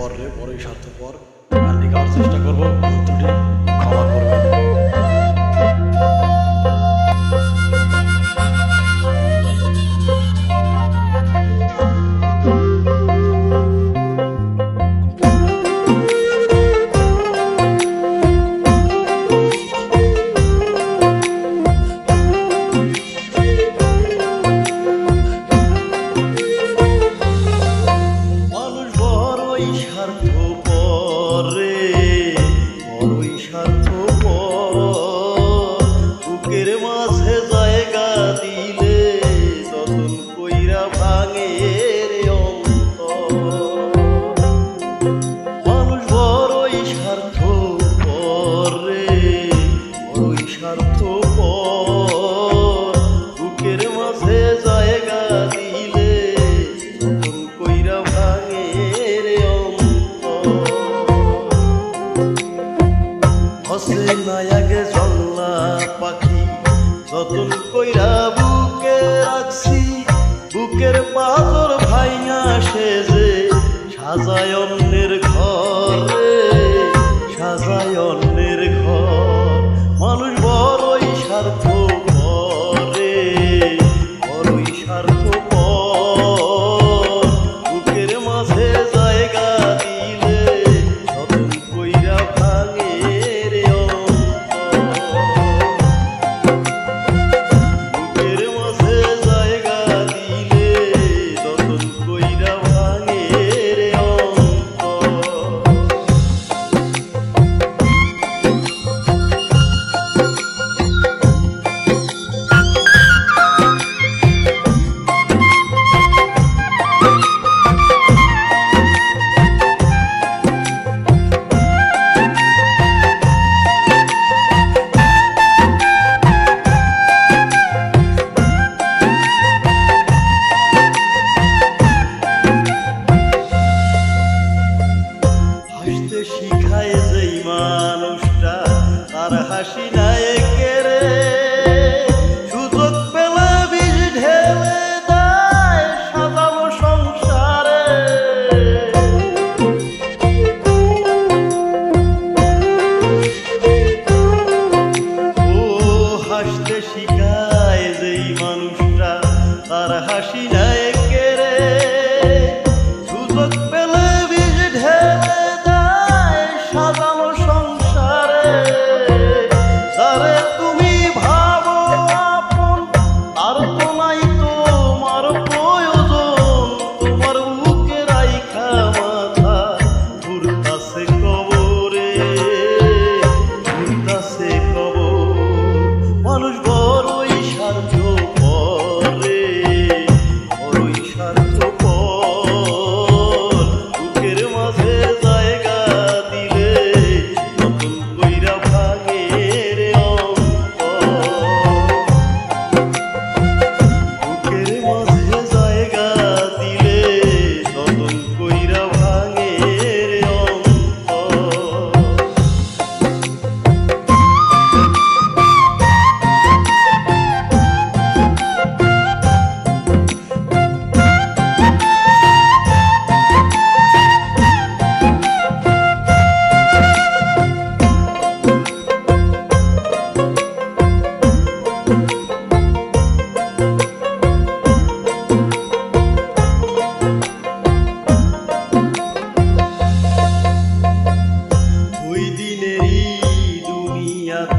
পরে রে পরে। স্বার্থপর গানটি গাওয়ার চেষ্টা করব। ত্রুটি 你。পাথর ভাইয়া সেজে সাজায় অন্যের বুঝতে শিখায় যেই মানুষটা, আর হাসি নাই কেড়ে সুযোগ পেলা বিষ ঢেলে দেয় সাজানো সংসারে। ও হাসতে শিখায় যেই মানুষটা, আর হাসি নাই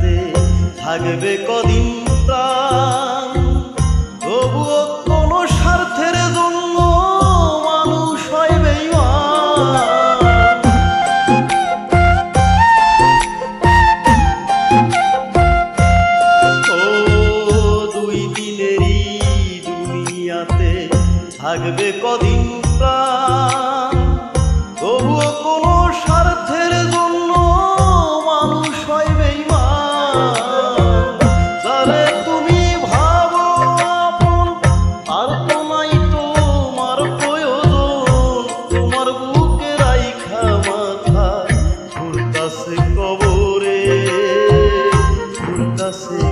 হাতে থাকবে কদিন প্রাণ। তবুও কোনো স্বার্থের জন্য মানুষ ও দুই দিনেরই দুনিয়াতে থাকবে কদিন প্রাণ। তবুও কোনো see.